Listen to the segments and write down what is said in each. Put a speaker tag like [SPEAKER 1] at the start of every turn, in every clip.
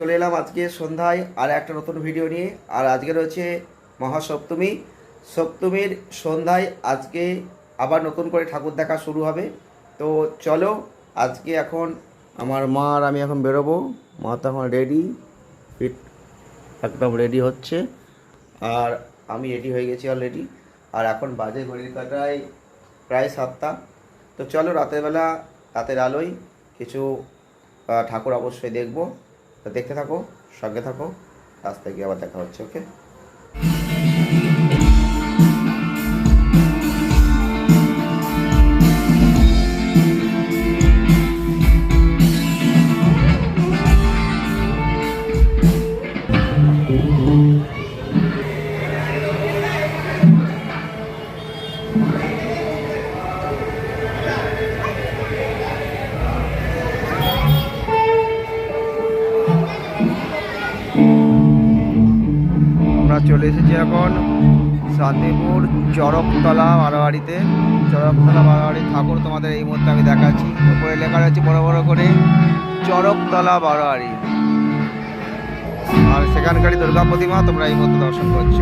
[SPEAKER 1] চলে এলাম আজকে সন্ধ্যায় আর একটা নতুন ভিডিও নিয়ে। আর আজকে রয়েছে মহাসপ্তমী। সপ্তমীর সন্ধ্যায় আজকে আবার নতুন করে ঠাকুর দেখা শুরু হবে। তো চলো, আজকে এখন আমার মা আর আমি এখন বেরোবো। মা তো এখন রেডি ফিট একদম রেডি হচ্ছে। আর আমি রেডি হয়ে গেছি অলরেডি আর এখন বাজে ঘড়ির কাটায় প্রায় সাতটা। তো চলো রাতের বেলা রাতের আলোয় কিছু ঠাকুর অবশ্যই দেখব। তো দেখতে থাকো সঙ্গে থাকো। রাস্তায় গিয়ে আবার দেখা হচ্ছে ওকে? চলে এসেছি এখন শান্তিপুর চরকতলা মারোয়াড়িতে চরকতলা মারোয়াড়ি ঠাকুর তোমাদের এই মুহূর্তে আমি দেখাচ্ছি। উপরে লেখা রয়েছে বড় বড় করে, চরকতলা মারোয়াড়ি আর সেখানকারই দুর্গা প্রতিমা তোমরা এই মুহূর্তে দর্শন করছ।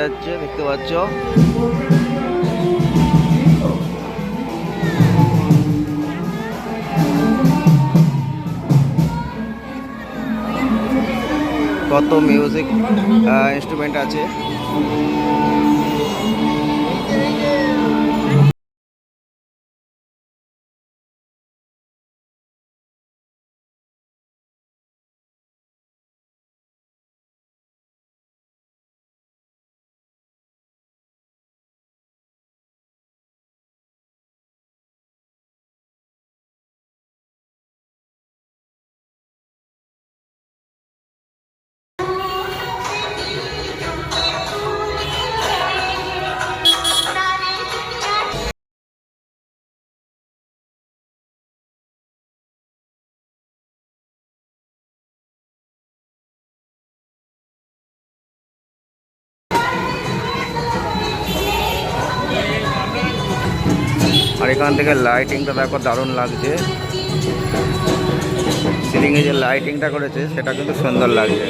[SPEAKER 1] বাজাচ্ছে দেখতে পাচ্ছ? কত মিউজিক ইনস্ট্রুমেন্ট আছে? এখান থেকে লাইটিংটা দেখো দারুণ লাগছে। সিলিংয়ে যে লাইটিংটা করেছে সেটা কিন্তু সুন্দর লাগছে।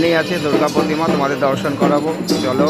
[SPEAKER 1] সামনেই আছে দুর্গা প্রতিমা তোমাদের দর্শন করাবো। চলো।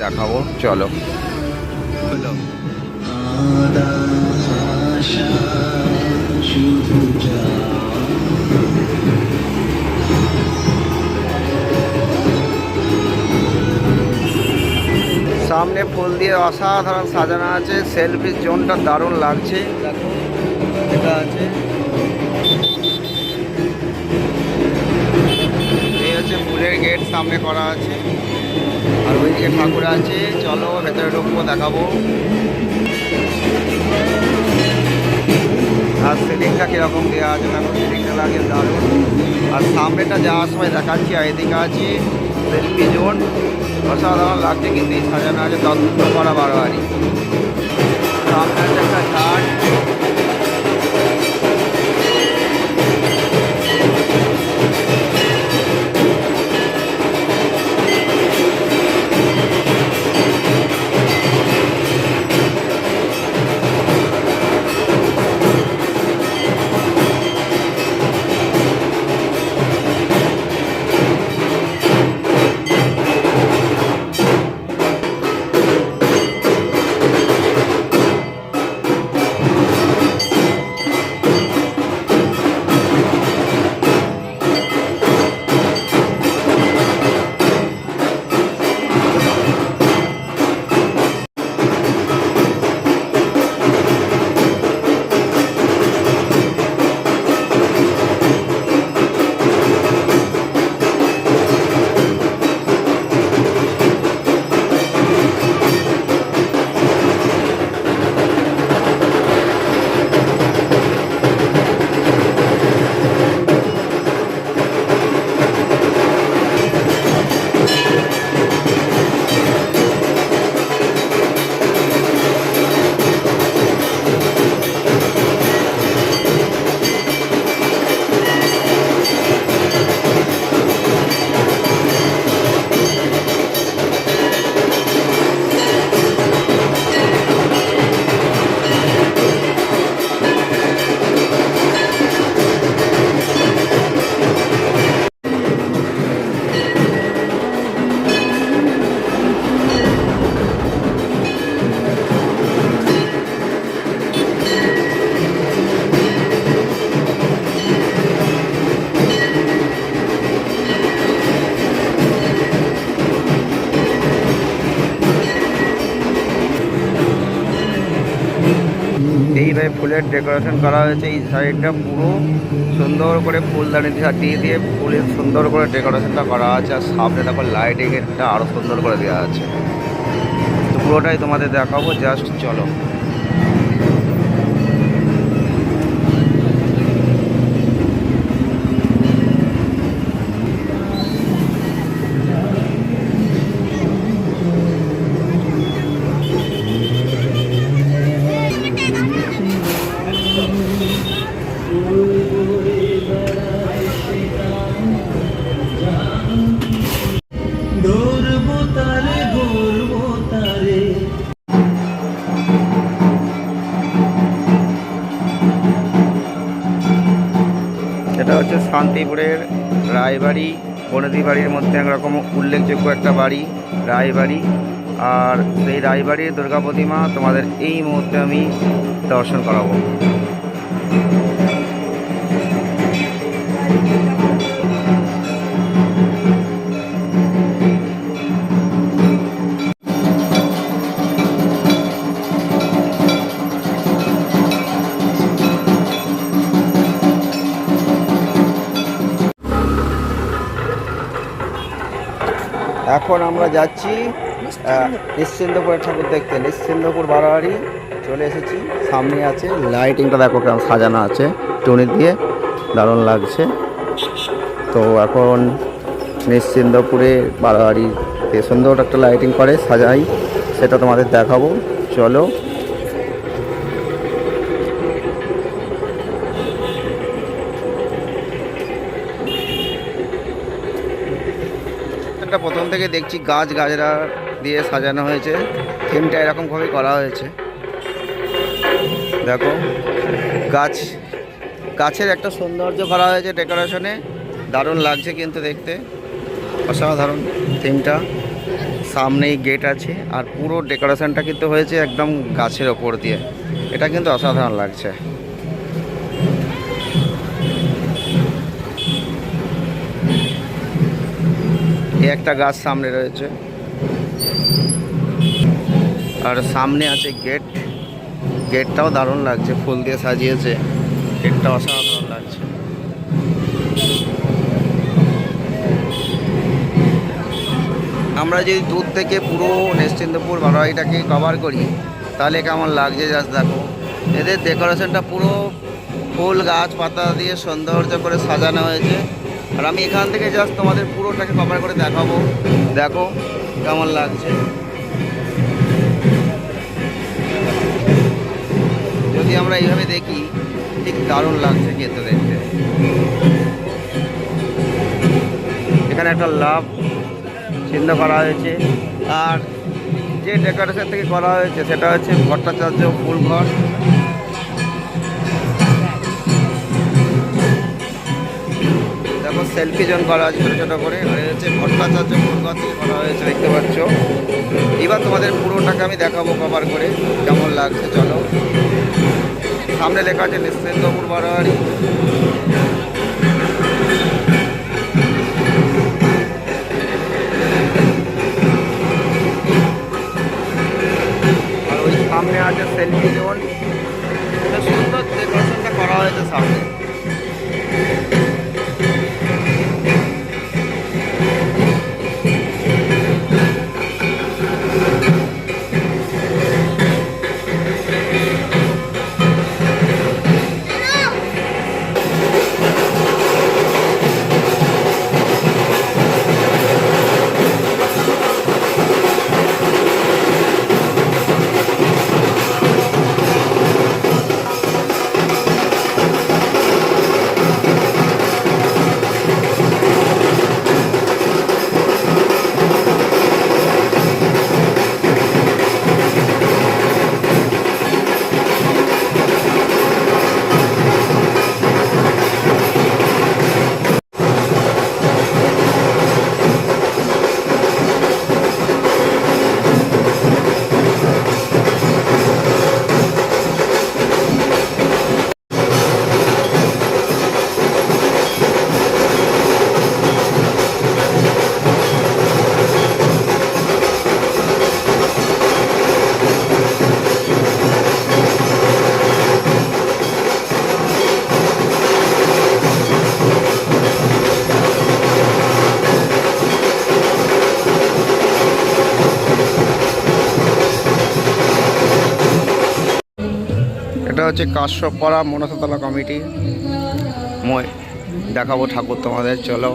[SPEAKER 1] দেখাবো চলো। সামনে ফুল দিয়ে অসাধারণ সাজানো আছে সেলফি জোনটা দারুণ লাগছে। দেখো এটা আছে। গেট সামনে করা আছে। আর ওইদিকে ঠাকুর আছে। চলো ভেতরে ঢুকবো, দেখাবো। আর সিলিংটা কীরকম দেওয়া আছে? দেখো, সিলিংটা লাগে দারুণ আর সামনেটা যাওয়ার সময় দেখাচ্ছি, আর এদিকে আছে সেলফি জোন। অসাধারণ লাগছে কিন্তু এই সাজানো আছে দত্ত করা বারো বারোয়ারি সামনে আছে একটা ঘাট এইভাবে ফুলের ডেকোরেশন করা হয়েছে। এই সাইডটা পুরো সুন্দর করে ফুলদানি দিয়ে দিয়ে দিয়ে ফুলের সুন্দর করে ডেকোরেশনটা করা আছে। আর সামনে দেখো লাইটিংয়েরটা আরও সুন্দর করে দেওয়া আছে। তো পুরোটাই তোমাদের দেখাবো। জাস্ট চলো। শান্তিপুরের রায়বাড়ি বনেদি বাড়ির মধ্যে একরকম উল্লেখযোগ্য একটা বাড়ি, রায়বাড়ি। আর সেই রায়বাড়ির দুর্গা প্রতিমা তোমাদের এই মুহূর্তে আমি দর্শন করাবো। আমরা যাচ্ছি নিশ্চিন্দপুরের ঠাকুর দেখতে। নিশ্চিন্দপুর বারোয়ারি, চলে এসেছি। সামনে আছে লাইটিংটা দেখো কেমন সাজানো আছে, টুনি দিয়ে দারুণ লাগছে। তো এখন নিশ্চিন্দপুরে বারোয়ারি সুন্দর একটা লাইটিং করে, সাজাই, সেটা তোমাদের দেখাবো। চলো। একটা প্রথম থেকে দেখছি গাছ গাছরা দিয়ে সাজানো হয়েছে। থিমটা এরকমভাবেই করা হয়েছে। দেখো, গাছ, গাছের একটা সৌন্দর্য করা হয়েছে ডেকোরেশনে দারুণ লাগছে কিন্তু দেখতে। অসাধারণ থিমটা। সামনেই গেট আছে আর পুরো ডেকোরেশনটা কিন্তু হয়েছে একদম গাছের ওপর দিয়ে। এটা কিন্তু অসাধারণ লাগছে। একটা গাছ সামনে রয়েছে। আর সামনে আছে গেট। গেটটাও দারুণ লাগছে, ফুল দিয়ে সাজিয়েছে। গেটটা অসাধারণ লাগছে। আমরা যদি দূর থেকে পুরো নিশ্চিন্তপুর বারোয়ারিটাকে কভার করি, তাহলে কেমন লাগছে জাস্ট দেখো। এদের ডেকোরেশনটা পুরো ফুল গাছ পাতা দিয়ে সৌন্দর্য করে সাজানো হয়েছে। আর আমি এখান থেকে জাস্ট তোমাদের পুরোটাকে কভার করে দেখাবো। দেখো কেমন লাগছে। যদি আমরা এইভাবে দেখি, ঠিক দারুণ লাগছে কিন্তু দেখতে। এখানে একটা লাভ চিন্তা করা হয়েছে। আর যে ডেকোরেশন থেকে করা হয়েছে, সেটা হচ্ছে ভট্টাচার্য ফুলঘর। দেখো সেলফি জোন করা আছে ছোটো ছোটো করে। হচ্ছে ভট্টাচার্য থেকে করা হয়েছে, দেখতে পাচ্ছ। এবার তোমাদের পুরোটাকে আমি দেখাবো কভার করে, কেমন লাগছে, চলো। সামনে লেখা আছে নিশ্চিন্তপুর বারোয়ারি। ওই সামনে আছে সেলফি জোন। সুন্দর ডেকোরেশনটা করা হয়েছে সামনে। হচ্ছে কাশ্যপাড়া মনসাতলা কমিটি। মই দেখাবো ঠাকুর তোমাদের চলো।